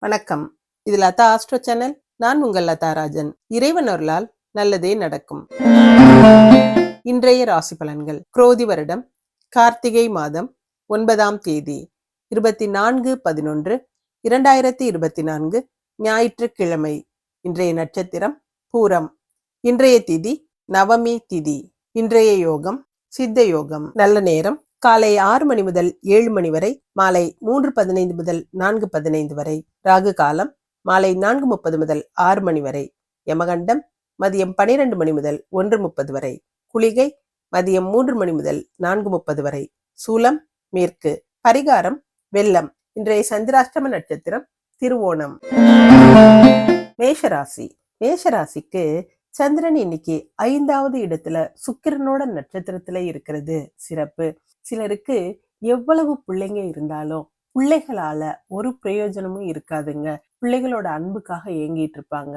வணக்கம். இது Latha astro channel. நான் உங்கள் லதா ராஜன். இறைவன் அருளால் நல்லதே நடக்கும். இன்றைய ராசி பலன்கள். குரோதி வருடம் கார்த்திகை மாதம் ஒன்பதாம் தேதி இருபத்தி நான்கு பதினொன்று இரண்டாயிரத்தி இருபத்தி நான்கு ஞாயிற்றுக்கிழமை. இன்றைய நட்சத்திரம் பூரம். இன்றைய திதி நவமி திதி. இன்றைய யோகம் சித்த யோகம். நல்ல நேரம் காலை ஆறு மணி முதல் ஏழு மணி வரை மாலை மூன்று பதினைந்து முதல் நான்கு பதினைந்து வரை ராகு காலம் மாலை நான்கு முப்பது முதல் ஆறு மணி வரை யமகண்டம் மதியம் பனிரெண்டு மணி முதல் ஒன்று முப்பது வரை குளிகை மதியம் மூன்று மணி முதல் நான்கு முப்பது வரை சூலம் மேற்கு பரிகாரம் வெள்ளம் இன்றைய சந்திராஷ்டம நட்சத்திரம் திருவோணம். மேஷராசி. மேஷராசிக்கு சந்திரன் இன்னைக்கு ஐந்தாவது இடத்துல சுக்கிரனோட நட்சத்திரத்துல இருக்கிறது. சிறப்பு. சிலருக்கு எவ்வளவு பிள்ளைங்க இருந்தாலும் பிள்ளைகளால ஒரு பிரயோஜனமும் இருக்காதுங்க. பிள்ளைகளோட அன்புக்காக ஏங்கிட்டு இருப்பாங்க.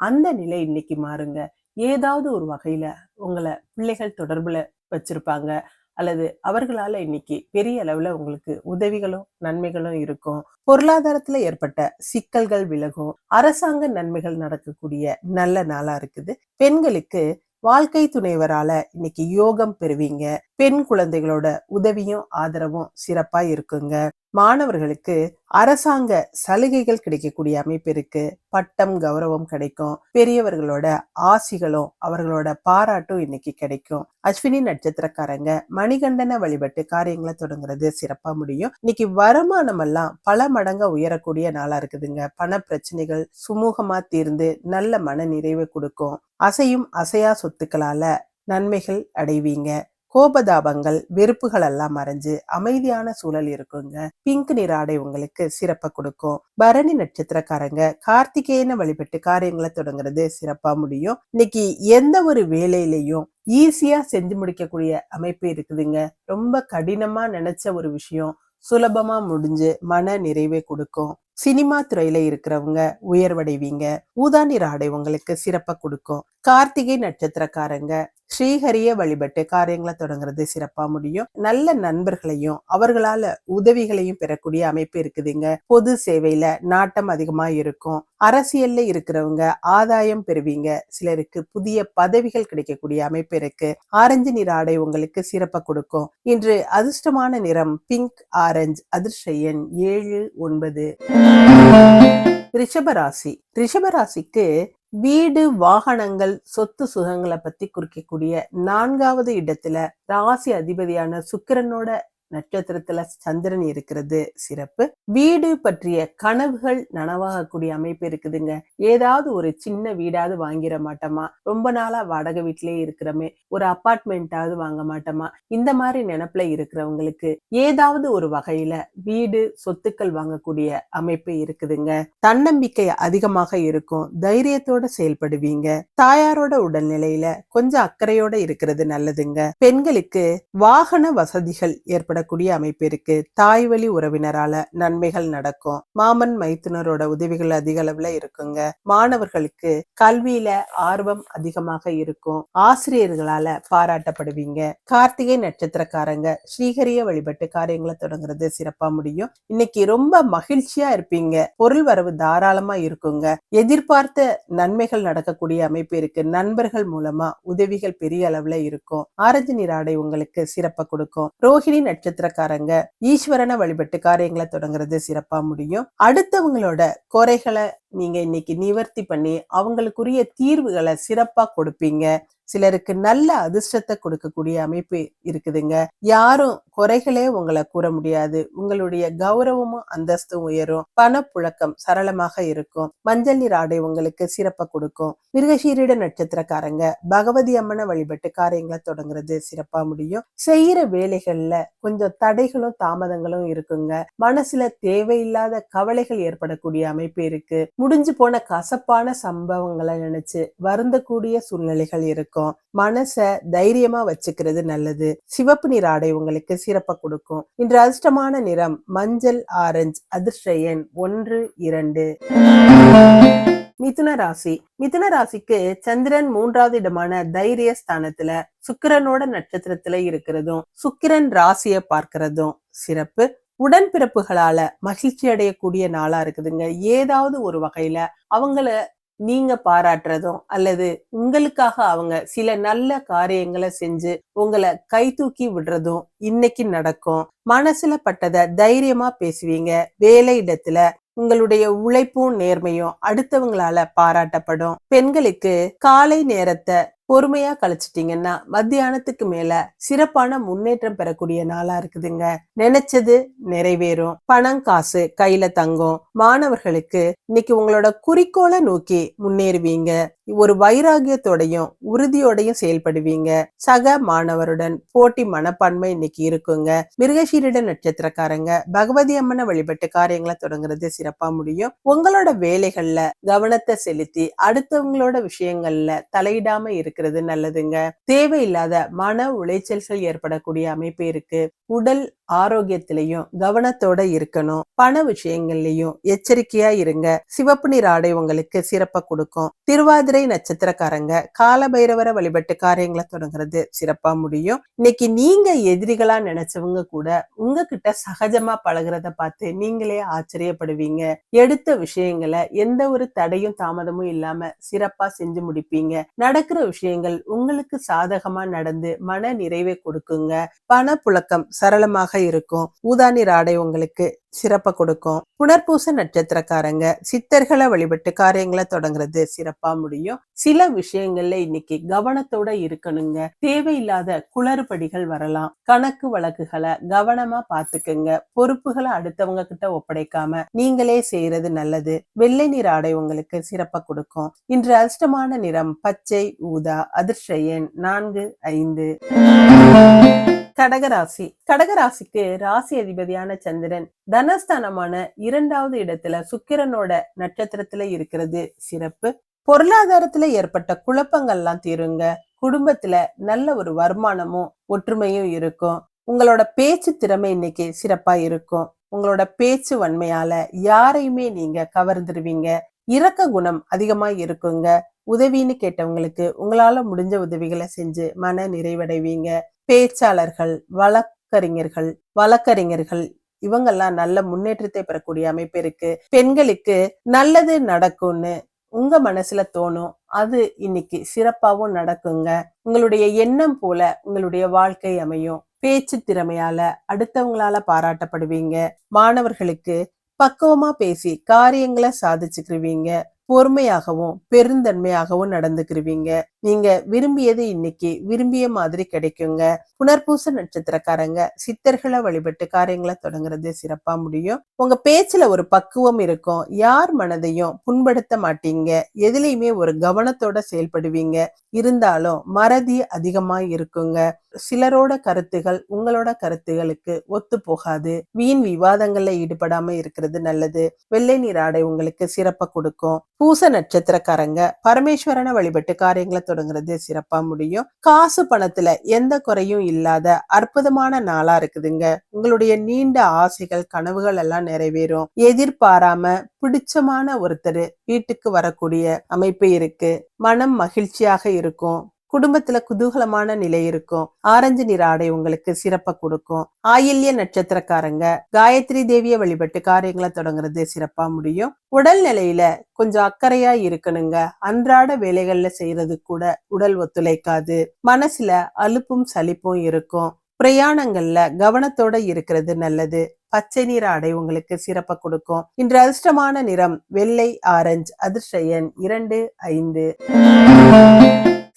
அந்த நிலை இன்னைக்கு மாறுங்க. ஏதாவது ஒரு வகையில உங்களை பிள்ளைகள் தொடர்புல வச்சிருப்பாங்க. அல்லது அவர்களால இன்னைக்கு பெரிய அளவுல உங்களுக்கு உதவிகளும் நன்மைகளும் இருக்கும். பொருளாதாரத்துல ஏற்பட்ட சிக்கல்கள் விலகும். அரசாங்க நன்மைகள் நடக்கக்கூடிய நல்ல நாளா இருக்குது. பெண்களுக்கு வாழ்க்கை துணைவரால இன்னைக்கு யோகம் பெறுவீங்க. பெண் குழந்தைகளோட உதவியும் ஆதரவும் சிறப்பா இருக்குங்க. மாணவர்களுக்கு அரசாங்க சலுகைகள் கிடைக்கக்கூடிய அமைப்பு இருக்கு. பட்டம் கௌரவம் கிடைக்கும். பெரியவர்களோட ஆசிகளும் அவர்களோட பாராட்டும் இன்னைக்கு கிடைக்கும். அஸ்வினி நட்சத்திரக்காரங்க மணிகண்டன வழிபட்டு காரியங்களை தொடங்குறது சிறப்பா முடியும். இன்னைக்கு வருமானம் எல்லாம் பல மடங்க உயரக்கூடிய நாளா இருக்குதுங்க. பண பிரச்சனைகள் சுமூகமா தீர்ந்து நல்ல மன நிறைவு கொடுக்கும். அசையும் அசையா சொத்துக்களால நன்மைகள் அடைவீங்க. கோபதாபங்கள் வெறுப்புகள் எல்லாம் மறைஞ்சு அமைதியான சூழல் இருக்குங்க. பிங்க் நிற ஆடை உங்களுக்கு சிறப்பை கொடுக்கும். பரணி நட்சத்திரக்காரங்க கார்த்திகேயனை வழிபட்டு காரியங்களை தொடங்குறது சிறப்பா முடியும். இன்னைக்கு எந்த ஒரு வேலையிலையும் ஈஸியா செஞ்சு முடிக்கக்கூடிய அமைப்பு இருக்குதுங்க. ரொம்ப கடினமா நினைச்ச ஒரு விஷயம் சுலபமா முடிஞ்சு மன நிறைவை கொடுக்கும். சினிமா துறையில இருக்கிறவங்க உயர்வடைவீங்க. ஊதா நிற ஆடை உங்களுக்கு சிறப்பை கொடுக்கும். கார்த்திகை நட்சத்திரக்காரங்க ஸ்ரீஹரிய வழிபட்டு காரியங்களை தொடங்குறது சிறப்பா முடியும். நல்ல நண்பர்களையும் அவர்களால உதவிகளையும் பெறக்கூடிய அமைப்பு இருக்குதுங்க. பொது சேவையில நாட்டம் அதிகமா இருக்கும். அரசியல்ல இருக்கிறவங்க ஆதாயம் பெறுவீங்க. சிலருக்கு புதிய பதவிகள் கிடைக்கக்கூடிய அமைப்பு இருக்கு. ஆரஞ்சு நிற ஆடை உங்களுக்கு சிறப்பை கொடுக்கும். இன்று அதிர்ஷ்டமான நிறம் பிங்க் ஆரஞ்சு அதிர்ஷ்ட எண் ஏழு ஒன்பது. ரிஷபராசி ரிஷபராசிக்கு வீடு வாகனங்கள் சொத்து சுகங்களை பத்தி குறிக்கக்கூடிய நான்காவது இடத்துல ராசி அதிபதியான சுக்கிரனோட நட்சத்திரத்துல சந்திரன் இருக்கிறது சிறப்பு. வீடு பற்றிய கனவுகள் நனவாகக்கூடிய அமைப்பு இருக்குதுங்க. ஏதாவது ஒரு சின்ன வீடாவது வாங்கிட மாட்டோமா? ரொம்ப நாளா வாடகை வீட்டிலேயே இருக்கிறோமே. ஒரு அப்பார்ட்மெண்ட்டாவது வாங்க மாட்டோமா? இந்த மாதிரி நினப்புல இருக்கிறவங்களுக்கு ஏதாவது ஒரு வகையில வீடு சொத்துக்கள் வாங்கக்கூடிய அமைப்பு இருக்குதுங்க. தன்னம்பிக்கை அதிகமாக இருக்கும். தைரியத்தோட செயல்படுவீங்க. தாயாரோட உடல்நிலையில கொஞ்சம் அக்கறையோட இருக்கிறது நல்லதுங்க. பெண்களுக்கு வாகன வசதிகள் ஏற்படக்கூடிய அமைப்பு இருக்கு. தாய் வழி உறவினரால நன்மைகள் நடக்கும். மாமன் மைத்துனரோட உதவிகள் அதிக அளவுல இருக்குங்க. மாணவர்களுக்கு கல்வியில ஆர்வம் அதிகமாக இருக்கும். ஆசிரியர்களால பாராட்டப்படுவீங்க. கார்த்திகை நட்சத்திரக்காரங்க ஸ்ரீஹரிய வழிபட்டு காரியங்களை தொடங்குறது சிறப்பா முடியும். இன்னைக்கு ரொம்ப மகிழ்ச்சியா இருப்பீங்க. பொருள் வரவு தாராளமா இருக்குங்க. எதிர்பார்த்த நன்மைகள் நடக்கக்கூடிய அமைப்பு இருக்கு. நண்பர்கள் மூலமா உதவிகள் பெரிய அளவுல இருக்கும். ஆரஞ்சு நீராடை உங்களுக்கு சிறப்பா கொடுக்கும். ரோஹிணி நட்சத்திர நட்சத்திரக்காரங்க ஈஸ்வரனை வழிபட்டு காரியங்களை தொடங்குறது சிறப்பா முடியும். அடுத்தவங்களோட குறைகளை நீங்க இன்னைக்கு நிவர்த்தி பண்ணி அவங்களுக்குரிய தீர்வுகளை சிறப்பா கொடுப்பீங்க. சிலருக்கு நல்ல அதிர்ஷ்டத்தை கொடுக்கக்கூடிய அமைப்பு இருக்குதுங்க. யாரும் குறைகளே உங்களை கூற முடியாது. உங்களுடைய கௌரவமும் அந்தஸ்தும் உயரும். பணப்புழக்கம் சரளமாக இருக்கும். மஞ்சள் நீர் ஆடை உங்களுக்கு சிறப்பை கொடுக்கும். மிருகசீரிட நட்சத்திரக்காரங்க பகவதி அம்மனை வழிபட்டு காரியங்களை தொடங்குறது சிறப்பா முடியும். செய்யற வேலைகள்ல கொஞ்சம் தடைகளும் தாமதங்களும் இருக்குங்க. மனசுல தேவையில்லாத கவலைகள் ஏற்படக்கூடிய அமைப்பு இருக்கு. முடிஞ்சு போன கசப்பான சம்பவங்களை நினைச்சு வருந்தக்கூடிய சூழ்நிலைகள் இருக்கும். மனச தைரியமா வச்சுக்கிறது நல்லது. சிவப்பு நிற ஆடை உங்களுக்கு சிறப்பை கொடுக்கும். இன்று அதிர்ஷ்டமான நிறம் மஞ்சள் ஆரஞ்சு அதிர்ஷ்ட எண் ஒன்று இரண்டு. மிதுன ராசி. மிதுன ராசிக்கு சந்திரன் மூன்றாவது இடமான தைரிய ஸ்தானத்துல சுக்கிரனோட நட்சத்திரத்துல இருக்கிறதும் சுக்கிரன் ராசிய பார்க்கிறதும் சிறப்பு. உடன்பிறப்புகளால மகிழ்ச்சி அடையக்கூடிய நாளா இருக்குதுங்க. ஏதாவது ஒரு வகையில அவங்கள நீங்க பாராட்டுறதும் அல்லது உங்களுக்காக அவங்க சில நல்ல காரியங்களை செஞ்சு உங்களை கை தூக்கி விடுறதும் இன்னைக்கு நடக்கும். மனசுல பட்டதை தைரியமா பேசுவீங்க. வேலை இடத்துல உங்களுடைய உழைப்பும் நேர்மையும் அடுத்தவங்களால பாராட்டப்படும். பெண்களுக்கு காலை நேரத்தை பொறுமையா கழிச்சிட்டீங்கன்னா மத்தியானத்துக்கு மேல சிறப்பான முன்னேற்றம் பெறக்கூடிய நாளா இருக்குதுங்க. நினைச்சது நிறைவேறும். பணம் காசு கையில தங்கும். மாணவர்களுக்கு இன்னைக்கு உங்களோட குறிக்கோளை நோக்கி முன்னேறுவீங்க. ஒரு வைராகியத்தோடையும் உறுதியோடையும் செயல்படுவீங்க. சக மாணவருடன் போட்டி மனப்பான்மை இன்னைக்கு இருக்குங்க. மிருகசீரிட நட்சத்திரக்காரங்க பகவதி அம்மனை வழிபட்டு காரியங்களை தொடங்குறது சிறப்பா முடியும். உங்களோட வேலைகள்ல கவனத்தை செலுத்தி அடுத்தவங்களோட விஷயங்கள்ல தலையிடாம இருக்கிறது நல்லதுங்க. தேவையில்லாத மன உளைச்சல்கள் ஏற்படக்கூடிய அமைப்பு இருக்கு. உடல் ஆரோக்கியத்திலையும் கவனத்தோட இருக்கணும். பண விஷயங்கள்லயும் எச்சரிக்கையா இருங்க. சிவப்பு நீர் ஆடை உங்களுக்கு சிறப்பா கொடுக்கும். திருவாதிரை நட்சத்திரக்காரங்க கால பைரவரை வழிபட்டு காரியங்களை தொடங்குறது சிறப்பா முடியும். இன்னைக்கு நீங்க எதிரிகளா நினைச்சவங்க கூட உங்ககிட்ட சகஜமா பழகுறத பார்த்து நீங்களே ஆச்சரியப்படுவீங்க. எடுத்த விஷயங்களை எந்த ஒரு தடையும் தாமதமும் இல்லாம சிறப்பா செஞ்சு முடிப்பீங்க. நடக்கிற விஷயங்கள் உங்களுக்கு சாதகமா நடந்து மன நிறைவை கொடுக்குங்க. பண புழக்கம் சரளமாக இருக்கும். ஊதானி ஆடை உங்களுக்கு சிறப்ப கொடுக்கும். புனர்பூச நட்சத்திரக்காரங்க சித்தர்களை வழிபட்டு காரியங்களை தொடங்குறது சிறப்பா முடியும். சில விஷயங்கள்ல இன்னைக்கு கவனத்தோட இருக்கணுங்க. தேவையில்லாத குளறுபடிகள் வரலாம். கணக்கு வழக்குகளை கவனமா பாத்துக்குங்க பொறுப்புகளை அடுத்தவங்க கிட்ட ஒப்படைக்காம நீங்களே செய்யறது நல்லது. வெள்ளை நீர் ஆடை உங்களுக்கு சிறப்பை கொடுக்கும். இன்று அதிர்ஷ்டமான நிறம் பச்சை ஊதா அதிர்ஷ்ட எண் நான்கு ஐந்து. கடகராசி. கடகராசிக்கு ராசி அதிபதியான சந்திரன் தனஸ்தானமான இரண்டாவது இடத்துல சுக்கிரனோட நட்சத்திரத்துல இருக்கிறது. சிறப்பு. பொருளாதாரத்துல ஏற்பட்ட குழப்பங்கள்லாம் தீருங்க. குடும்பத்துல நல்ல ஒரு வருமானமும் ஒற்றுமையும் இருக்கும். உங்களோட பேச்சு திறமை இன்னைக்கு சிறப்பா இருக்கும். உங்களோட பேச்சு வன்மையால யாரையுமே நீங்க கவர்ந்துருவீங்க. இரக்க குணம் அதிகமா இருக்குங்க. உதவின்னு கேட்டவங்களுக்கு உங்களால முடிஞ்ச உதவிகளை செஞ்சு மன நிறைவடைவீங்க. பேச்சாளர்கள் வழக்கறிஞர்கள் வழக்கறிஞர்கள் இவங்கெல்லாம் நல்ல முன்னேற்றத்தை பெறக்கூடிய அமைப்பு இருக்கு. பெண்களுக்கு நல்லது நடக்கும்னு உங்க மனசுல தோணும். அது இன்னைக்கு சிறப்பாவும் நடக்குங்க. உங்களுடைய எண்ணம் போல உங்களுடைய வாழ்க்கை அமையும். பேச்சு திறமையால அடுத்தவங்களால பாராட்டப்படுவீங்க. மாணவர்களுக்கு பக்குவமா பேசி காரியங்களை சாதிச்சுக்கிருவீங்க. பொறுமையாகவும் பெருந்தன்மையாகவும் நடந்துக்கிருவீங்க. நீங்க விரும்பியது இன்னைக்கு விரும்பிய மாதிரி கிடைக்குங்க. புனர்பூச நட்சத்திரக்காரங்க சித்தர்களை வழிபட்டு காரியங்களை தொடங்குறது சிறப்பா முடியும். உங்க பேச்சுல ஒரு பக்குவம் இருக்கும். யார் மனதையும் புண்படுத்த மாட்டீங்க. எதுலையுமே ஒரு கவனத்தோட செயல்படுவீங்க. இருந்தாலும் மறதி அதிகமா இருக்குங்க. சிலரோட கருத்துகள் உங்களோட கருத்துகளுக்கு ஒத்து போகாது. வீண் விவாதங்கள்ல ஈடுபடாம இருக்கிறது நல்லது. வெள்ளை நீர் ஆடை உங்களுக்கு சிறப்பா கொடுக்கும். பூச நட்சத்திரக்காரங்க பரமேஸ்வரனை வழிபட்டு காரியங்களை தொடங்குறது சிறப்பா முடியும். காசு பணத்துல எந்த குறையும் இல்லாத அற்புதமான நாளா இருக்குதுங்க. உங்களுடைய நீண்ட ஆசைகள் கனவுகள் எல்லாம் நிறைவேறும். எதிர்பாராம பிடிச்சமான ஒருத்தர் வீட்டுக்கு வரக்கூடிய அமைப்பு இருக்கு. மனம் மகிழ்ச்சியாக இருக்கும். குடும்பத்துல குதூகலமான நிலை இருக்கும். ஆரஞ்சு நிற ஆடை உங்களுக்கு சிறப்பை கொடுக்கும். ஆயில்ய நட்சத்திரக்காரங்க காயத்ரி தேவிய வழிபட்டு காரியங்களை தொடங்குறது சிறப்பா முடியும். உடல் நிலையில கொஞ்சம் அக்கறையா இருக்கணுங்க. அன்றாட வேலைகள்ல செய்யறது கூட உடல் ஒத்துழைக்காது. மனசுல அலுப்பும் சலிப்பும் இருக்கும். பிரயாணங்கள்ல கவனத்தோட இருக்கிறது நல்லது. பச்சை நிற ஆடை உங்களுக்கு சிறப்ப கொடுக்கும். இன்று அதிர்ஷ்டமான நிறம் வெள்ளை ஆரஞ்சு அதிர்ஷ்ட எண் இரண்டு ஐந்து.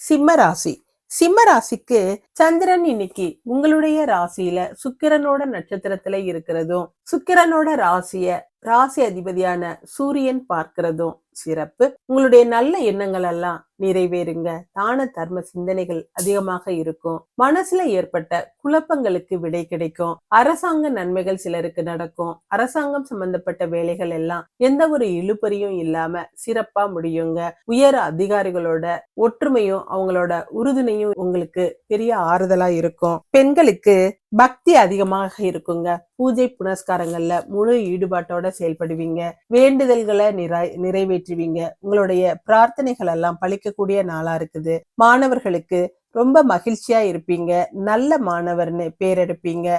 சிம்ம ராசி சிம்ம ராசிக்கு சந்திரன் இன்னைக்கு உங்களுடைய ராசியில சுக்கிரனோட நட்சத்திரத்துல இருக்கிறதும் சுக்கிரனோட ராசிய ராசி அதிபதியான சூரியன் பார்க்கிறதும் சிறப்பு. உங்களுடைய நல்ல எண்ணங்கள் எல்லாம் நிறைவேறுங்க. தான தர்ம சிந்தனைகள் அதிகமாக இருக்கும். மனசுல ஏற்பட்ட குழப்பங்களுக்கு விடை கிடைக்கும். அரசாங்க நன்மைகள் சிலருக்கு நடக்கும். அரசாங்கம் சம்பந்தப்பட்ட வேலைகள் எல்லாம் எந்த ஒரு இழுபறியும் இல்லாம சிறப்பா முடியுங்க. உயர் அதிகாரிகளோட ஒற்றுமையும் அவங்களோட உறுதுணையும் உங்களுக்கு பெரிய ஆறுதலா இருக்கும். பெண்களுக்கு பக்தி அதிகமாக இருக்குங்க. பூஜை புனஸ்காரங்கள்ல முழு ஈடுபாட்டோட செயல்படுவீங்க. வேண்டுதல்களை நிறை நிறைவேற்றுவீங்க. உங்களுடைய பிரார்த்தனைகள் எல்லாம் பழிக்கக்கூடிய நாளா இருக்குது. மாணவர்களுக்கு ரொம்ப மகிழ்ச்சியா இருப்பீங்க. நல்ல மாணவர்னு பேர் எடுப்பீங்க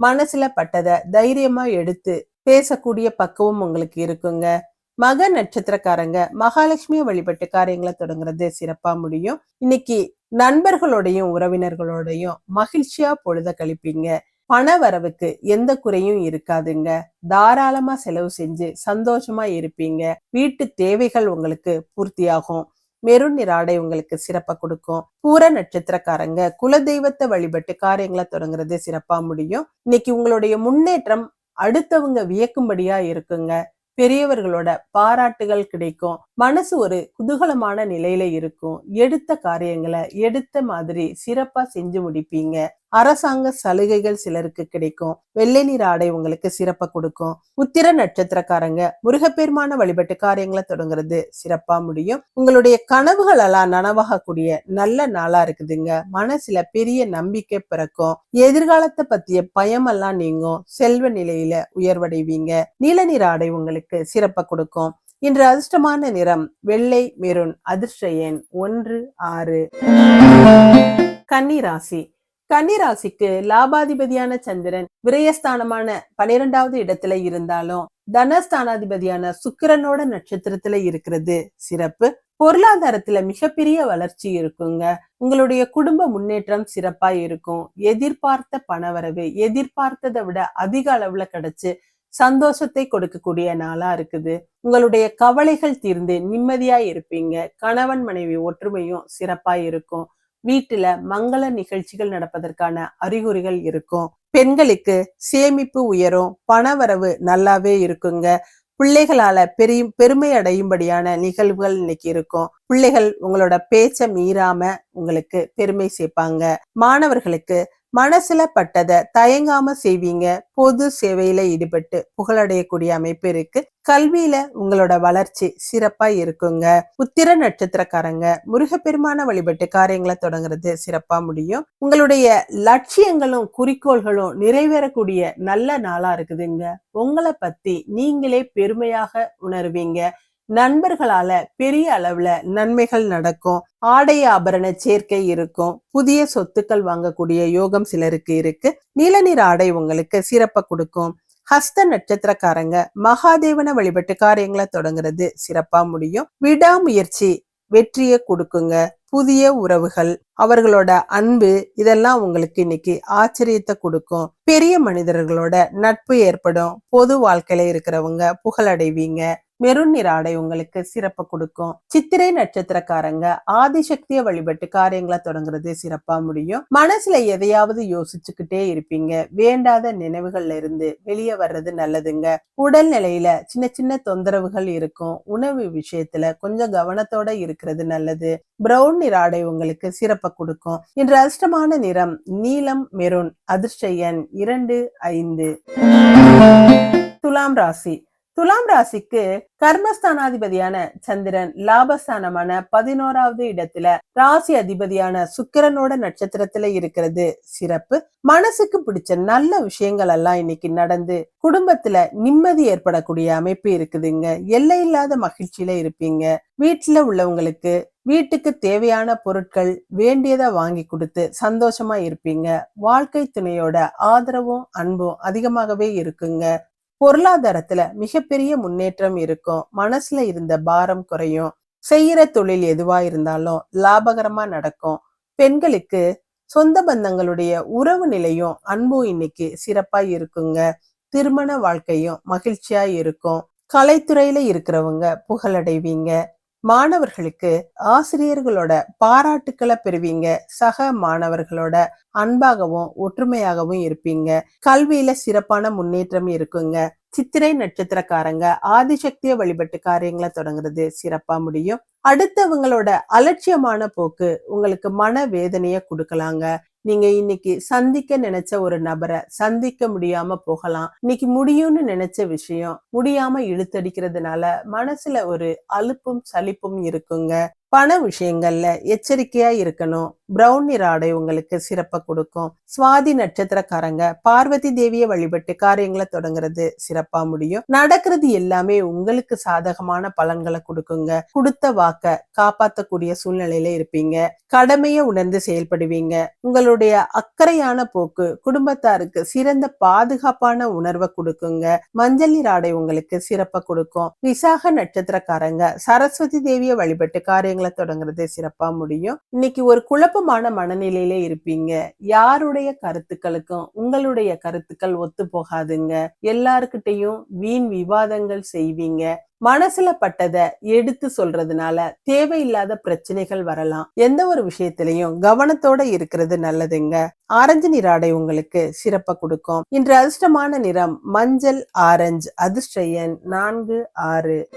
மனசுல பட்டதை தைரியமா எடுத்து பேசக்கூடிய பக்குவம் உங்களுக்கு இருக்குங்க. மக நட்சத்திரக்காரங்க மகாலட்சுமியை வழிபட்டு காரியங்களை தொடங்குறது சிறப்பா முடியும். இன்னைக்கு நண்பர்களோடையும் உறவினர்களோடையும் மகிழ்ச்சியா பொழுத கழிப்பீங்க. பண வரவுக்கு எந்த குறையும் இருக்காதுங்க. தாராளமா செலவு செஞ்சு சந்தோஷமா இருப்பீங்க. வீட்டு தேவைகள் உங்களுக்கு பூர்த்தியாகும். மெருன் நிற உங்களுக்கு சிறப்பா கொடுக்கும். பூர நட்சத்திரக்காரங்க குலதெய்வத்தை வழிபட்டு காரியங்களை தொடங்குறது சிறப்பா முடியும். இன்னைக்கு உங்களுடைய முன்னேற்றம் அடுத்தவங்க வியக்கும்படியா இருக்குங்க. பெரியவர்களோட பாராட்டுகள் கிடைக்கும். மனசு ஒரு குதூகலமான நிலையில இருக்கும். எடுத்த காரியங்களை எடுத்த மாதிரி சிறப்பா செஞ்சு முடிப்பீங்க. அரசாங்க சலுகைகள் சிலருக்கு கிடைக்கும். வெள்ளை நீர் ஆடை உங்களுக்கு சிறப்பா கொடுக்கும். உத்திர நட்சத்திரக்காரங்க முருகப்பெருமான வழிபட்டு காரியங்களை தொடங்குறது சிறப்பா முடியும். உங்களுடைய கனவுகள் எல்லாம் நனவாகக்கூடிய நல்ல நாளா இருக்குதுங்க. மனசுல பெரிய நம்பிக்கை பிறக்கும். எதிர்காலத்தை பத்திய பயமெல்லாம் நீங்கும். செல்வ நிலையில உயர்வடைவீங்க. நீல நீர் ஆடை உங்களுக்கு சிறப்பா கொடுக்கும். இன்று அதிர்ஷ்டமான நிறம் வெள்ளை மெருன் அதிர்ஷ்ட எண் ஒன்று ஆறு. கன்னிராசி. கன்னிராசிக்கு லாபாதிபதியான சந்திரன் விரயஸ்தானமான பனிரெண்டாவது இடத்துல இருந்தாலும் தனஸ்தானாதிபதியான சுக்கிரனோட நட்சத்திரத்துல இருக்கிறது. சிறப்பு. பொருளாதாரத்துல மிகப்பெரிய வளர்ச்சி இருக்குங்க. உங்களுடைய குடும்ப முன்னேற்றம் சிறப்பா இருக்கும். எதிர்பார்த்த பணவரவு எதிர்பார்த்ததை விட அதிக அளவுல கிடைச்சு சந்தோஷத்தை கொடுக்கக்கூடிய நாளா இருக்குது. உங்களுடைய கவலைகள் தீர்ந்து நிம்மதியா இருப்பீங்க. கணவன் மனைவி ஒற்றுமையும் சிறப்பா இருக்கும். வீட்டுல மங்கள நிகழ்ச்சிகள் நடப்பதற்கான அறிகுறிகள் இருக்கும். பெண்களுக்கு சேமிப்பு உயரும். பணவரவு நல்லாவே இருக்குங்க. பிள்ளைகளால பெரிய பெருமை அடையும்படியான நிகழ்வுகள் இன்னைக்கு இருக்கும். பிள்ளைகள் உங்களோட பேச்ச மீறாம உங்களுக்கு பெருமை சேர்ப்பாங்க. மாணவர்களுக்கு மனசுல பட்டதை தயங்காம செய்வீங்க. பொது சேவையில ஈடுபட்டு புகழடையக்கூடிய அமைப்பு இருக்கு. கல்வியில உங்களோட வளர்ச்சி சிறப்பா இருக்குங்க. உத்திர நட்சத்திரக்காரங்க முருகப்பெருமான வழிபட்டு காரியங்களை தொடங்குறது சிறப்பா முடியும். உங்களுடைய லட்சியங்களும் குறிக்கோள்களும் நிறைவேறக்கூடிய நல்ல நாளா இருக்குதுங்க. உங்களை பத்தி நீங்களே பெருமையாக உணர்வீங்க. நண்பர்களால பெரிய அளவுல நன்மைகள் நடக்கும். ஆடை ஆபரண சேர்க்கை இருக்கும். புதிய சொத்துக்கள் வாங்கக்கூடிய யோகம் சிலருக்கு இருக்கு. நிலநீர் ஆடை உங்களுக்கு சிறப்ப கொடுக்கும். ஹஸ்த நட்சத்திரக்காரங்க மகாதேவனை வழிபட்டு காரியங்களை தொடங்குறது சிறப்பா முடியும். விடாமுயற்சி வெற்றியை கொடுக்குங்க. புதிய உறவுகள் அவர்களோட அன்பு இதெல்லாம் உங்களுக்கு இன்னைக்கு ஆச்சரியத்தை கொடுக்கும். பெரிய மனிதர்களோட நட்பு ஏற்படும். பொது வாழ்க்கையில இருக்கிறவங்க புகழடைவீங்க. மெருன் நிற ஆடை உங்களுக்கு சிறப்பு கொடுக்கும். சித்திரை நட்சத்திரக்காரங்க ஆதிசக்திய வழிபட்டு காரியங்களை தொடங்குறது சிறப்பா முடியும். மனசுல எதையாவது யோசிச்சுக்கிட்டே இருப்பீங்க. வேண்டாத நினைவுகள்ல இருந்து வெளியே வர்றது நல்லதுங்க. உடல் நிலையில சின்ன சின்ன தொந்தரவுகள் இருக்கும். உணவு விஷயத்துல கொஞ்சம் கவனத்தோட இருக்கிறது நல்லது. பிரவுன் நிற ஆடை உங்களுக்கு சிறப்ப கொடுக்கும். இன்று அதிர்ஷ்டமான நிறம் நீலம் மெருன் அதிர்ஷ்ட எண் இரண்டு ஐந்து. துலாம் ராசி. துலாம் ராசிக்கு கர்மஸ்தானாதிபதியான சந்திரன் லாபஸ்தானமான பதினோராவது இடத்துல ராசி அதிபதியான சுக்கிரனோட நட்சத்திரத்துல இருக்கிறது. சிறப்பு. மனசுக்கு பிடிச்ச நல்ல விஷயங்கள் எல்லாம் இன்னைக்கு நடந்து குடும்பத்துல நிம்மதி ஏற்படக்கூடிய அமைப்பு இருக்குதுங்க. எல்லை இல்லாத மகிழ்ச்சியில இருப்பீங்க. வீட்டுல உள்ளவங்களுக்கு வீட்டுக்கு தேவையான பொருட்கள் வேண்டியதை வாங்கி கொடுத்து சந்தோஷமா இருப்பீங்க. வாழ்க்கை துணையோட ஆதரவும் அன்பும் அதிகமாகவே இருக்குங்க. பொருளாதாரத்துல மிகப்பெரிய முன்னேற்றம் இருக்கும். மனசுல இருந்த பாரம் குறையும். செய்யற தொழில் எதுவா இருந்தாலும் லாபகரமா நடக்கும். பெண்களுக்கு சொந்த பந்தங்களுடைய உறவு நிலையும் அன்பும் இன்னைக்கு சிறப்பா இருக்குங்க. திருமண வாழ்க்கையும் மகிழ்ச்சியா இருக்கும். கலைத்துறையில இருக்கிறவங்க புகழடைவீங்க. மாணவர்களுக்கு ஆசிரியர்களோட பாராட்டுக்களை பெறுவீங்க. சக மாணவர்களோட அன்பாகவும் ஒற்றுமையாகவும் இருப்பீங்க. கல்வியில சிறப்பான முன்னேற்றம் இருக்குங்க. சித்திரை நட்சத்திரக்காரங்க ஆதிசக்திய வழிபட்டு காரியங்களை தொடங்குறது சிறப்பா முடியும். அடுத்தவங்களோட அலட்சியமான போக்கு உங்களுக்கு மன வேதனைய கொடுக்கலாங்க. நீங்க இன்னைக்கு சந்திக்க நினைச்ச ஒரு நபரை சந்திக்க முடியாம போகலாம். இன்னைக்கு முடியும்னு நினைச்ச விஷயம் முடியாம இழுத்தடிக்கிறதுனால மனசுல ஒரு அலுப்பும் சலிப்பும் இருக்குங்க. பண விஷயங்கள்ல எச்சரிக்கையா இருக்கணும். பிரவுன் நிற ஆடை உங்களுக்கு சிறப்பை கொடுக்கும். சுவாதி நட்சத்திரக்காரங்க பார்வதி தேவியை வழிபட்டு காரியங்களை தொடங்குறது சிறப்பா முடியும். நடக்கிறது எல்லாமே உங்களுக்கு சாதகமான பலன்களை கொடுக்குங்க. கொடுத்த வாக்க காப்பாத்தக்கூடிய சூழ்நிலையில இருப்பீங்க. கடமையை உணர்ந்து செயல்படுவீங்க. உங்களுடைய அக்கறையான போக்கு குடும்பத்தாருக்கு சிறந்த பாதுகாப்பான உணர்வை கொடுக்குங்க. மஞ்சள் நீர் ஆடை உங்களுக்கு சிறப்பை கொடுக்கும். விசாக நட்சத்திரக்காரங்க சரஸ்வதி தேவியை வழிபட்டு காரியங்களை தொடங்குறது சிறப்பா முடியும். இன்னைக்கு ஒரு குழப்பமான மனநிலையில இருப்பீங்க. யாருடைய கருத்துக்களுக்கும் உங்களுடைய கருத்துக்கள் ஒத்து போகாதுங்க. எல்லாருக்கிட்டையும் வீண் விவாதங்கள் செய்வீங்க. மனசுல பட்டதை எடுத்து சொல்றதுனால தேவையில்லாத பிரச்சனைகள் வரலாம். எந்த ஒரு விஷயத்திலையும் கவனத்தோட இருக்கிறது நல்லதுங்க. ஆரஞ்சு நிற ஆடை உங்களுக்கு சிறப்ப கொடுக்கும். இன்று அதிர்ஷ்டமான நிறம் மஞ்சள் ஆரஞ்சு அதிர்ஷ்ட எண் நான்கு ஆறு.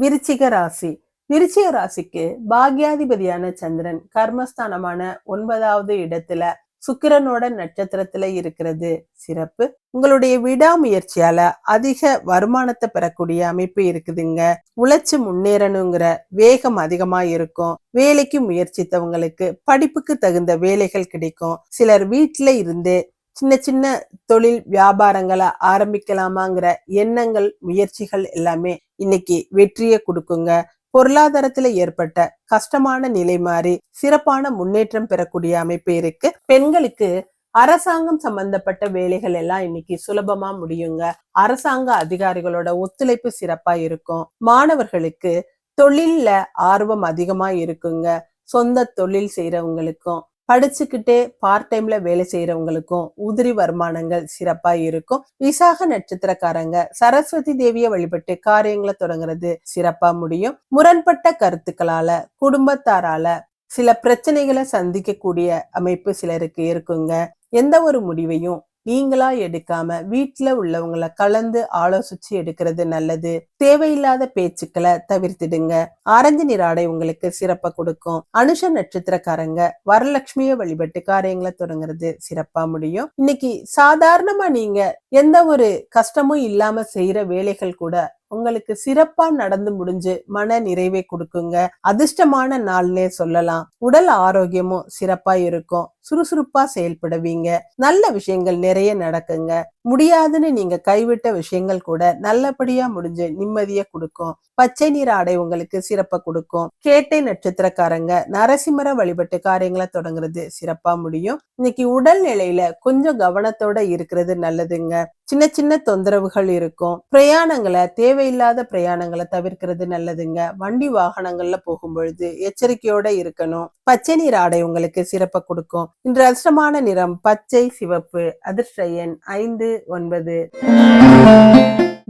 விருச்சிக ராசி. விருச்சிக ராசிக்கு பாக்யாதிபதியான சந்திரன் கர்மஸ்தானமான ஒன்பதாவது இடத்துல சுக்கிரனோட நட்சத்திரத்துல இருக்கிறது. சிறப்பு. உங்களுடைய விடாமுயற்சியால அதிக வருமானத்தை பெறக்கூடிய அமைப்பு இருக்குதுங்க. உழைச்சு முன்னேறணுங்கிற வேகம் அதிகமா இருக்கும். வேலைக்கு முயற்சித்தவங்களுக்கு படிப்புக்கு தகுந்த வேலைகள் கிடைக்கும். சிலர் வீட்டுல இருந்து சின்ன சின்ன தொழில் வியாபாரங்களை ஆரம்பிக்கலாமாங்கிற எண்ணங்கள் முயற்சிகள் எல்லாமே இன்னைக்கு வெற்றியை கொடுக்குங்க. பொருளாதாரத்துல ஏற்பட்ட கஷ்டமான நிலை மாறி சிறப்பான முன்னேற்றம் பெறக்கூடிய அமைப்பு இருக்கு. பெண்களுக்கு அரசாங்கம் சம்பந்தப்பட்ட வேலைகள் எல்லாம் இன்னைக்கு சுலபமா முடியுங்க. அரசாங்க அதிகாரிகளோட ஒத்துழைப்பு சிறப்பா இருக்கும். மாணவர்களுக்கு தொழில்ல ஆர்வம் அதிகமா இருக்குங்க. சொந்த தொழில் செய்யறவங்களுக்கும் படிச்சுக்கிட்டே பார்ட் டைம்ல வேலை செய்யறவங்களுக்கும் உதிரி வருமானங்கள் சிறப்பா இருக்கும். விசாக நட்சத்திரக்காரங்க சரஸ்வதி தேவியை வழிபட்டு காரியங்களை தொடங்குறது சிறப்பா முடியும். முரண்பட்ட கருத்துக்களால குடும்பத்தாரால சில பிரச்சனைகளை சந்திக்கக்கூடிய அமைப்பு சிலருக்கு இருக்குங்க. எந்த ஒரு முடிவையும் நீங்களா எடுக்காம வீட்டுல உள்ளவங்களை கலந்து ஆலோசிச்சு எடுக்கிறது நல்லது. தேவையில்லாத பேச்சுக்களை தவிர்த்திடுங்க. ஆரஞ்சு நீராடை உங்களுக்கு சிறப்பா கொடுக்கும். அனுஷ நட்சத்திரக்காரங்க வரலட்சுமிய வழிபட்டு காரியங்களை தொடங்குறது சிறப்பா முடியும். இன்னைக்கு சாதாரணமா நீங்க எந்த ஒரு கஷ்டமும் இல்லாம செய்யற வேலைகள் கூட உங்களுக்கு சிறப்பா நடந்து முடிஞ்சு மன நிறைவை கொடுக்குங்க. அதிர்ஷ்டமான நாள்னே சொல்லலாம். உடல் ஆரோக்கியமும் சிறப்பா இருக்கும். சுறுசுறுப்பா செயல்படுவீங்க. நல்ல விஷயங்கள் நிறைய நடக்குங்க. முடியாதுன்னு நீங்க கைவிட்ட விஷயங்கள் கூட நல்லபடியா முடிஞ்சு நிம்மதிய கொடுக்கும். பச்சை நீர் ஆடை உங்களுக்கு சிறப்பா கொடுக்கும். கேட்டை நட்சத்திரக்காரங்க நரசிம்மர வழிபட்டு காரியங்களை தொடங்குறது சிறப்பா முடியும். இன்னைக்கு உடல் நிலையில கொஞ்சம் கவனத்தோட இருக்கிறது நல்லதுங்க. சின்ன சின்ன தொந்தரவுகள் இருக்கும். பிரயாணங்களை தேவை தேவையில்லாத பிரயாணங்களை தவிர்க்கிறது நல்லதுங்க. வண்டி வாகனங்கள்ல போகும் பொழுது எச்சரிக்கையோட இருக்கணும். பச்சை நீர் ஆடை உங்களுக்கு சிறப்ப கொடுக்கும். இன்று அதிர்ஷ்டமான நிறம் பச்சை சிவப்பு அதிர்ஷ்ட எண் ஐந்து ஒன்பது.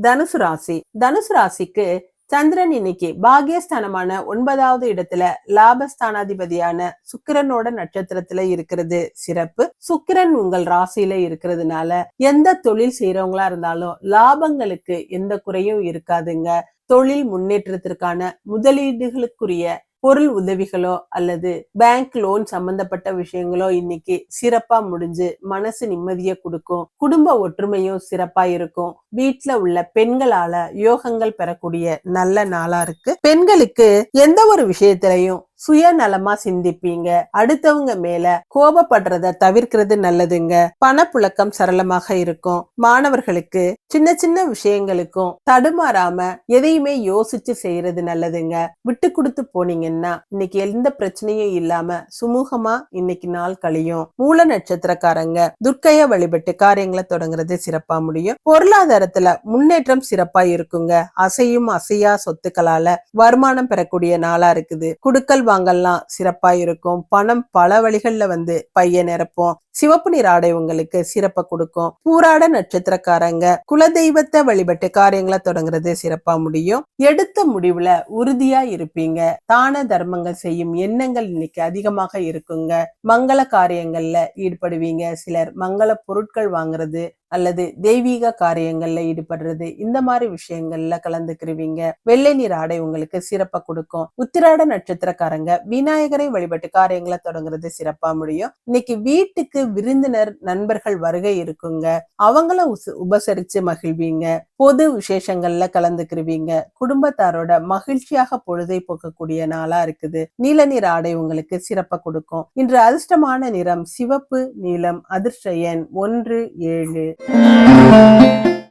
தனுசு ராசி. தனுசு ராசிக்கு சந்திரன் இன்னைக்கு பாகியஸ்தானமான ஒன்பதாவது இடத்துல லாபஸ்தானாதிபதியான சுக்கிரனோட நட்சத்திரத்துல இருக்கிறது சிறப்பு. சுக்கிரன் உங்கள் ராசியில இருக்கிறதுனால எந்த தொழில் செய்யறவங்களா இருந்தாலும் லாபங்களுக்கு எந்த குறையும் இருக்காதுங்க. தொழில் முன்னேற்றத்திற்கான முதலீடுகளுக்குரிய பொருள் உதவிகளோ அல்லது பேங்க் லோன் சம்பந்தப்பட்ட விஷயங்களோ இன்னைக்கு சிறப்பா முடிஞ்சு மனசு நிம்மதியை கொடுக்கும். குடும்ப ஒற்றுமையும் சிறப்பா இருக்கும். வீட்டுல உள்ள பெண்களால யோகங்கள் பெறக்கூடிய நல்ல நாளா இருக்கு. பெண்களுக்கு எந்த ஒரு விஷயத்திலையும் சுயநலமா சிந்திப்பீங்க. அடுத்தவங்க மேல கோபப்படுறத தவிர்க்கிறது நல்லதுங்க. பணப்புழக்கம் சரளமாக இருக்கும். மாணவர்களுக்கு சின்ன சின்ன விஷயங்களுக்கும் தடுமாறாம எதையுமே யோசிச்சு செய்யறது நல்லதுங்க. விட்டு கொடுத்து போனீங்கன்னா இன்னைக்கு எந்த பிரச்சனையும் இல்லாம சுமூகமா இன்னைக்கு நாள் கழியும். மூல நட்சத்திரக்காரங்க துர்க்கைய வழிபட்டு காரியங்களை தொடங்குறது சிறப்பா முடியும். பொருளாதாரத்துல முன்னேற்றம் சிறப்பா இருக்குங்க. அசையும் அசையா சொத்துக்களால வருமானம் பெறக்கூடிய நாளா இருக்குது. குடுக்கல் வாங்கலாம் சிறப்பா இருக்கும். பணம் பல வழிகளில் வந்து பைய நிரப்போம் சிவப்பு நீர் ஆடை உங்களுக்கு சிறப்பை கொடுக்கும். பூராட நட்சத்திரக்காரங்க குலதெய்வத்தை வழிபட்டு காரியங்களை தொடங்குறது சிறப்பா முடியும். எடுத்த முடிவுல உறுதியா இருப்பீங்க. தான தர்மங்கள் செய்யும் எண்ணங்கள் இன்னைக்கு அதிகமாக இருக்குங்க. மங்கள காரியங்கள்ல ஈடுபடுவீங்க. சிலர் மங்கள பொருட்கள் வாங்குறது அல்லது தெய்வீக காரியங்கள்ல ஈடுபடுறது இந்த மாதிரி விஷயங்கள்ல கலந்துக்கிருவீங்க. வெள்ளை நீர் ஆடை உங்களுக்கு சிறப்பா கொடுக்கும். உத்திராட நட்சத்திரக்காரங்க விநாயகரை வழிபட்டு காரியங்களை தொடங்குறது சிறப்பா முடியும். இன்னைக்கு வீட்டுக்கு விருந்தினர் நண்பர்கள் வருகை இருக்குங்க. அவங்கள உபசரிச்சு மகிழ்வீங்க. பொது விசேஷங்கள்ல கலந்துக்கிருவீங்க. குடும்பத்தாரோட மகிழ்ச்சியாக பொழுதை போக்கக்கூடிய நாளா இருக்குது. நீல நிற ஆடை உங்களுக்கு சிறப்ப கொடுக்கும். இன்று அதிர்ஷ்டமான நிறம் சிவப்பு நீலம் அதிர்ஷ்ட எண் ஒன்று ஏழு.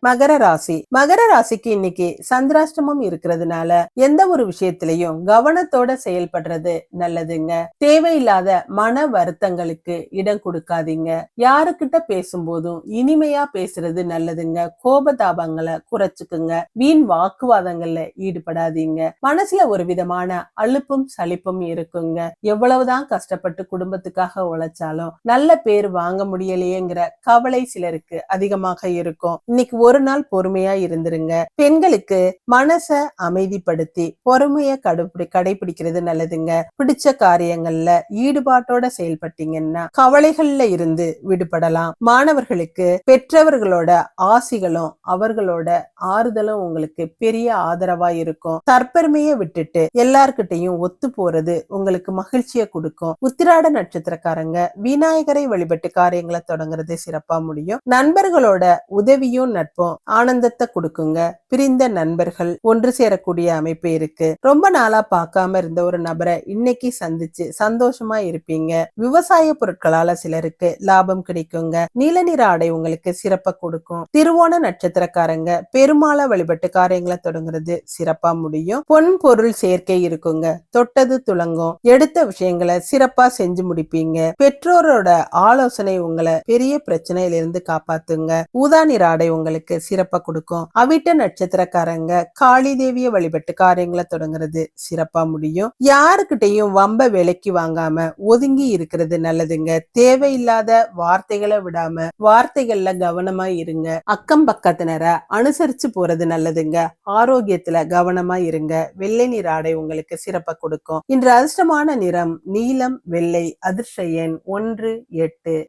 மகர ராசி. மகர ராசிக்கு இன்னைக்கு சந்திராஷ்டமம் இருக்கிறதுனால எந்த ஒரு விஷயத்திலையும் கவனத்தோட செயல்படுறது நல்லதுங்க. தேவையில்லாத மன வருத்தங்களுக்கு இடம் கொடுக்காதீங்க. யாருக்கிட்ட பேசும்போதும் இனிமையா பேசுறது நல்லதுங்க. கோபதாபங்களை குறைச்சுக்குங்க. வீண் வாக்குவாதங்கள்ல ஈடுபடாதீங்க. மனசுல ஒரு விதமான அலுப்பும் சலிப்பும் இருக்குங்க. எவ்வளவுதான் கஷ்டப்பட்டு குடும்பத்துக்காக உழைச்சாலும் நல்ல பேர் வாங்க முடியலையேங்கிற கவலை சிலருக்கு அதிகமாக இருக்கும். இன்னைக்கு ஒரு நாள் பொறுமையா இருந்துருங்க. பெண்களுக்கு மனச அமைதிப்படுத்தி பொறுமைய கடைபிடி கடைபிடிக்கிறது நல்லதுங்க. பிடிச்ச காரியங்கள்ல ஈடுபாட்டோட செயல்பட்டீங்கன்னா கவலைகள்ல இருந்து விடுபடலாம். மாணவர்களுக்கு பெற்றவர்களோட ஆசிகளும் அவர்களோட ஆறுதலும் உங்களுக்கு பெரிய ஆதரவா இருக்கும். தற்பெருமையை விட்டுட்டு எல்லார்கிட்டையும் ஒத்து போறது உங்களுக்கு மகிழ்ச்சியை கொடுக்கும். உத்திராட நட்சத்திரக்காரங்க விநாயகரை வழிபட்டு காரியங்களை தொடங்குறது சிறப்பா முடியும். நண்பர்களோட உதவியும் நட்பும் ஆனந்தத்தை கொடுக்குங்க. பிரிந்த நண்பர்கள் ஒன்று சேரக்கூடிய அமைப்பு இருக்கு. ரொம்ப நாளா பார்க்காம இருந்த ஒரு நபரை இன்னைக்கு சந்திச்சு சந்தோஷமா இருப்பீங்க. விவசாய பொருட்களால சிலருக்கு லாபம் கிடைக்குங்க. நீல நிற ஆடை உங்களுக்கு சிறப்ப கொடுக்கும். திருவோண நட்சத்திரக்காரங்க பெருமாளை வழிபட்டு காரியங்களை தொடங்குறது சிறப்பா முடியும். பொன் பொருள் சேர்க்கை இருக்குங்க. தொட்டது துளங்கும். எடுத்த விஷயங்களை சிறப்பா செஞ்சு முடிப்பீங்க. பெற்றோரோட ஆலோசனை உங்களை பெரிய பிரச்சனையில இருந்து காப்பாத்துங்க. ஊதா நிற ஆடை உங்களுக்கு சிறப்பா கொடுக்கும். அவிட்ட நட்சத்திரக்காரங்க காளி தேவிய வழிபட்டு காரியங்களை தொடங்குறது சிறப்பா முடியும். யாருக்கிட்டையும் வம்ப விலைக்கு வாங்காம ஒதுங்கி இருக்கிறது நல்லதுங்க. தேவையில்லாத வார்த்தைகளை விடாம வார்த்தைகள்ல கவனமா இருங்க. அக்கம் பக்கத்தினரை அனுசரிச்சு போறது நல்லதுங்க. ஆரோக்கியத்துல கவனமா இருங்க. வெள்ளை நிற ஆடை உங்களுக்கு சிறப்பா கொடுக்கும். இன்று அதிர்ஷ்டமான நிறம் நீலம் வெள்ளை அதிர்ஷ்ட எண் ஒன்று எட்டு.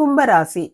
கும்பராசி.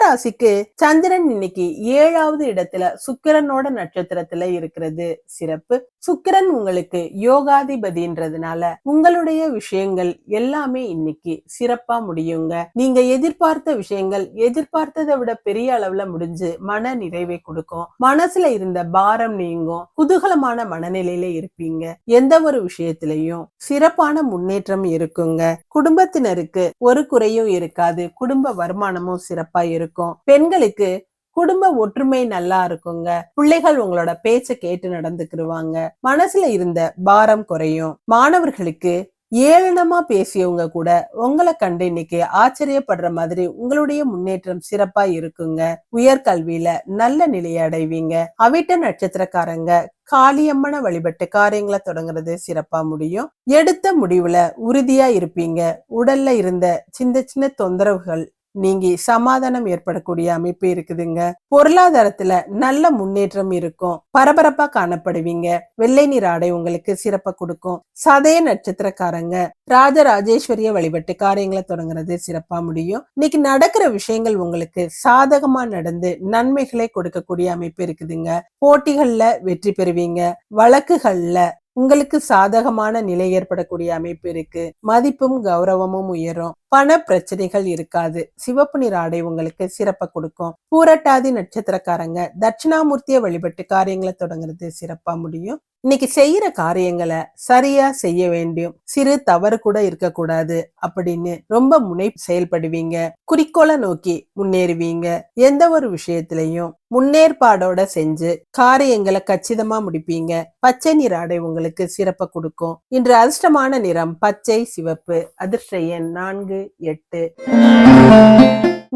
கும்பராசிக்கு சந்திரன் இன்னைக்கு ஏழாவது இடத்துல சுக்கிரனோட நட்சத்திரத்துல இருக்கிறது சிறப்பு. சுக்கிரன் உங்களுக்கு யோகாதிபதின்றதுனால உங்களுடைய விஷயங்கள் எல்லாமே இன்னைக்கு சிறப்பா முடியுங்க. நீங்க எதிர்பார்த்த விஷயங்கள் எதிர்பார்த்ததை விட பெரிய அளவுல முடிஞ்சு மன நிறைவை கொடுக்கும். மனசுல இருந்த பாரம் நீங்கும். குதூகலமான மனநிலையில இருப்பீங்க. எந்த ஒரு விஷயத்திலையும் சிறப்பான முன்னேற்றம் இருக்குங்க. குடும்பத்தினருக்கு ஒரு குறையும் இருக்காது. குடும்ப வருமானமும் சிறப்பா இருக்கும். பெண்களுக்கு குடும்ப ஒற்றுமை நல்லா இருக்குங்க. பிள்ளைகள் உங்களோட பேச்ச கேட்டு நடந்துக்கிருவாங்க. மனசுல இருந்த பாரம் குறையும். மாணவர்களுக்கு ஏளனமா பேசியவங்க கூட உங்களை கண்டு இன்னைக்கு ஆச்சரியப்படுற மாதிரி உங்களுடைய முன்னேற்றம் சிறப்பா இருக்குங்க. உயர்கல்வியில நல்ல நிலையை அடைவீங்க. அவிட்ட நட்சத்திரக்காரங்க காளியம்மனை வழிபட்டு காரியங்களை தொடங்குறது சிறப்பா முடியும். எடுத்த முடிவுல உறுதியா இருப்பீங்க. உடல்ல இருந்த சின்ன சின்ன தொந்தரவுகள் நீங்கி சமாதானம் ஏற்படக்கூடிய அமைப்பு இருக்குதுங்க. பொருளாதாரத்துல நல்ல முன்னேற்றம் இருக்கும். பரபரப்பா காணப்படுவீங்க. வெள்ளை நீர் ஆடை உங்களுக்கு சிறப்பை கொடுக்கும். சதய நட்சத்திரக்காரங்க ராஜராஜேஸ்வரிய வழிபட்டு காரியங்களை தொடங்குறது சிறப்பா முடியும். இன்னைக்கு நடக்கிற விஷயங்கள் உங்களுக்கு சாதகமா நடந்து நன்மைகளை கொடுக்கக்கூடிய அமைப்பு இருக்குதுங்க. போட்டிகள்ல வெற்றி பெறுவீங்க. வழக்குகள்ல உங்களுக்கு சாதகமான நிலை ஏற்படக்கூடிய அமைப்பு இருக்கு. மதிப்பும் கௌரவமும் உயரும். பண பிரச்சனைகள் இருக்காது. சிவப்பு நிற ஆடை உங்களுக்கு சிறப்பை கொடுக்கும். பூரட்டாதி நட்சத்திரக்காரங்க தட்சிணாமூர்த்தியை வழிபட்டு காரியங்களை தொடங்குறது சிறப்பா முடியும். இன்னைக்கு செய்யற காரியங்களை சரியா செய்ய வேண்டும் சிறு தவறு கூட இருக்கக்கூடாது அப்படின்னு ரொம்ப முனை செயல்படுவீங்க. குறிக்கோளை நோக்கி முன்னேறுவீங்க. எந்த ஒரு விஷயத்திலையும் முன்னேற்பாடோட செஞ்சு காரியங்களை கச்சிதமா முடிப்பீங்க. பச்சை நிற ஆடை உங்களுக்கு சிறப்பை கொடுக்கும். இன்று அதிர்ஷ்டமான நிறம் பச்சை சிவப்பு அதிர்ஷ்ட எண் நான்கு எட்டு.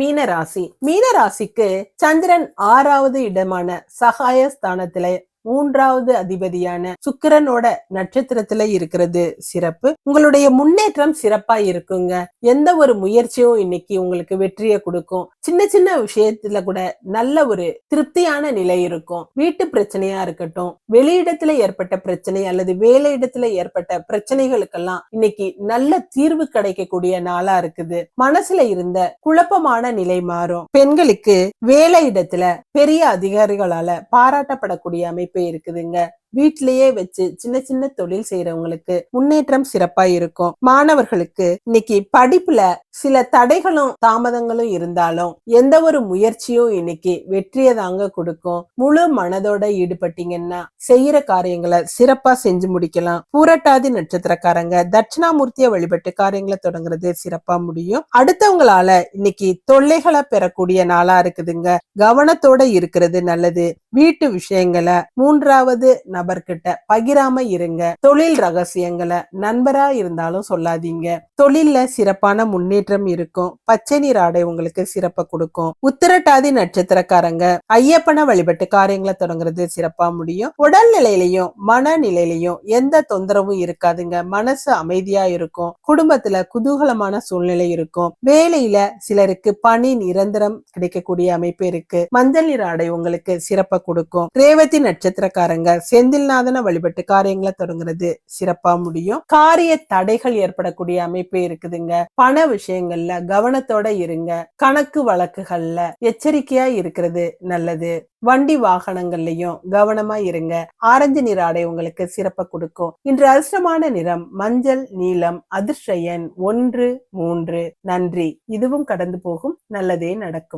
மீனராசி மீனராசிக்கு சந்திரன் ஆறாவது இடமான சகாய ஸ்தானத்துல மூன்றாவது அதிபதியான சுக்கிரனோட நட்சத்திரத்துல இருக்கிறது சிறப்பு. உங்களுடைய முன்னேற்றம் சிறப்பா இருக்குங்க. எந்த ஒரு முயற்சியும் இன்னைக்கு உங்களுக்கு வெற்றியை கொடுக்கும். சின்ன சின்ன விஷயத்துல கூட நல்ல ஒரு திருப்தியான நிலை இருக்கும். வீட்டு பிரச்சனையா இருக்கட்டும் வெளியிடத்துல ஏற்பட்ட பிரச்சனை அல்லது வேலை இடத்துல ஏற்பட்ட பிரச்சனைகளுக்கெல்லாம் இன்னைக்கு நல்ல தீர்வு கிடைக்கக்கூடிய நாளா இருக்குது. மனசுல இருந்த குழப்பமான நிலை மாறும். பெண்களுக்கு வேலை இடத்துல பெரிய அதிகாரிகளால பாராட்டப்படக்கூடிய அமைப்பு இருக்குதுங்க வீட்டிலேயே வச்சு சின்ன சின்ன தொழில் செய்யறவங்களுக்கு முன்னேற்றம் சிறப்பா இருக்கும். மாணவர்களுக்கு இன்னைக்கு படிப்புல சில தடைகளும் தாமதங்களும் இருந்தாலும் எந்த ஒரு முயற்சியும் இன்னைக்கு வெற்றியை தாங்க கொடுக்கும். முழு மனதோட ஈடுபட்டீங்கன்னா செய்யற காரியங்களை சிறப்பா செஞ்சு முடிக்கலாம். பூரட்டாதி நட்சத்திரக்காரங்க தட்சிணாமூர்த்திய வழிபட்டு காரியங்களை தொடங்குறது சிறப்பா முடியும். அடுத்தவங்களால இன்னைக்கு தொல்லைகளை பெறக்கூடிய நாளா இருக்குதுங்க. கவனத்தோட இருக்கிறது நல்லது. வீட்டு விஷயங்களை மூன்றாவது நபர்கிட்ட பகிராம இருங்க. தொழில் ரகசியங்களை நண்பரா இருந்தாலும் சொல்லாதீங்க. தொழில்ல சிறப்பான முன்னேற்றம் இருக்கும். பச்சை நீர் ஆடை உங்களுக்கு சிறப்பை கொடுக்கும். உத்திரட்டாதி நட்சத்திரக்காரங்க ஐயப்பனை வழிபட்டு காரியங்களை தொடங்குறது சிறப்பா முடியும். உடல் நிலையிலையும் மனநிலையிலையும் எந்த தொந்தரவும் இருக்காதுங்க. மனசு அமைதியா இருக்கும். குடும்பத்துல குதூகலமான சூழ்நிலை இருக்கும். வேலையில சிலருக்கு பணி நிரந்தரம் கிடைக்கக்கூடிய அமைப்பு இருக்கு. மஞ்சள் நீர் ஆடை உங்களுக்கு சிறப்பை கொடுக்கும். ரேவதி நட்சத்திரக்காரங்க செந்தில்நாதனை வழிபட்டு காரியங்களை தொடங்குறது சிறப்பா முடியும். காரிய தடைகள் ஏற்படக்கூடிய அமைப்பு இருக்குதுங்க. பண விஷயங்கள்ல கவனத்தோட இருங்க. கணக்கு வழக்குகள்ல எச்சரிக்கையா இருக்கிறது நல்லது. வண்டி வாகனங்கள்லயும் கவனமா இருங்க. ஆரஞ்சு நிற ஆடை உங்களுக்கு சிறப்பை கொடுக்கும். இன்று அதிர்ஷ்டமான நிறம் மஞ்சள் நீலம் அதிர்ஷ்ட எண் ஒன்று மூன்று. நன்றி. இதுவும் கடந்து போகும். நல்லதே நடக்கும்.